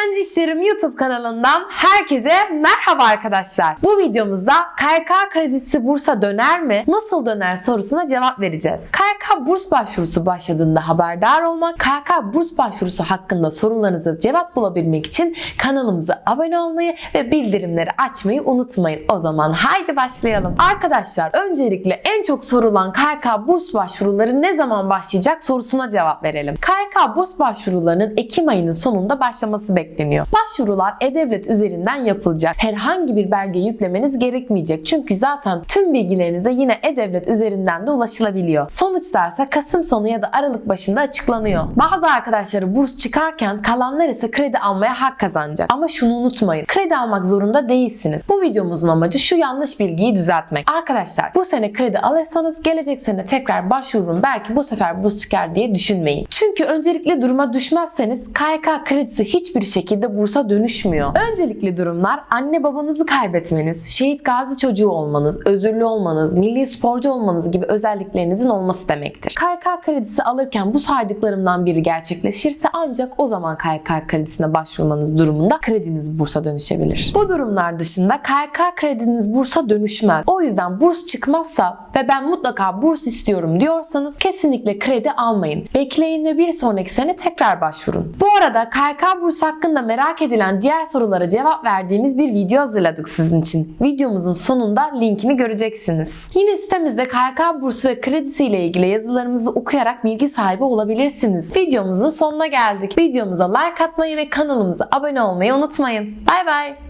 İşlerim YouTube kanalından herkese merhaba arkadaşlar. Bu videomuzda KYK kredisi bursa döner mi? Nasıl döner sorusuna cevap vereceğiz. KYK burs başvurusu başladığında haberdar olmak, KYK burs başvurusu hakkında sorularınıza cevap bulabilmek için kanalımıza abone olmayı ve bildirimleri açmayı unutmayın. O zaman haydi başlayalım. Arkadaşlar öncelikle en çok sorulan KYK burs başvuruları ne zaman başlayacak sorusuna cevap verelim. KYK burs başvurularının Ekim ayının sonunda başlaması bekleniyor. Başvurular E-Devlet üzerinden yapılacak. Herhangi bir belge yüklemeniz gerekmeyecek. Çünkü zaten tüm bilgilerinize yine E-Devlet üzerinden de ulaşılabiliyor. Sonuçlarsa Kasım sonu ya da Aralık başında açıklanıyor. Bazı arkadaşları burs çıkarken kalanlar ise kredi almaya hak kazanacak. Ama şunu unutmayın. Kredi almak zorunda değilsiniz. Bu videomuzun amacı şu yanlış bilgiyi düzeltmek. Arkadaşlar bu sene kredi alırsanız gelecek sene tekrar başvururum belki bu sefer burs çıkar diye düşünmeyin. Çünkü öncelikli duruma düşmezseniz KYK kredisi hiçbir şekilde bursa dönüşmüyor. Öncelikli durumlar anne babanızı kaybetmeniz, şehit gazi çocuğu olmanız, özürlü olmanız, milli sporcu olmanız gibi özelliklerinizin olması demektir. KYK kredisi alırken bu saydıklarımdan biri gerçekleşirse ancak o zaman KYK kredisine başvurmanız durumunda krediniz bursa dönüşebilir. Bu durumlar dışında KYK krediniz bursa dönüşmez. O yüzden burs çıkmazsa ve ben mutlaka burs istiyorum diyorsanız kesinlikle kredi almayın. Bekleyin ve bir sonraki sene tekrar başvurun. Bu arada KYK burs hakkında merak edilen diğer sorulara cevap verdiğimiz bir video hazırladık sizin için. Videomuzun sonunda linkini göreceksiniz. Yine sitemizde KYK bursu ve kredisi ile ilgili yazılarımızı okuyarak bilgi sahibi olabilirsiniz. Videomuzun sonuna geldik. Videomuza like atmayı ve kanalımıza abone olmayı unutmayın. Bay bay.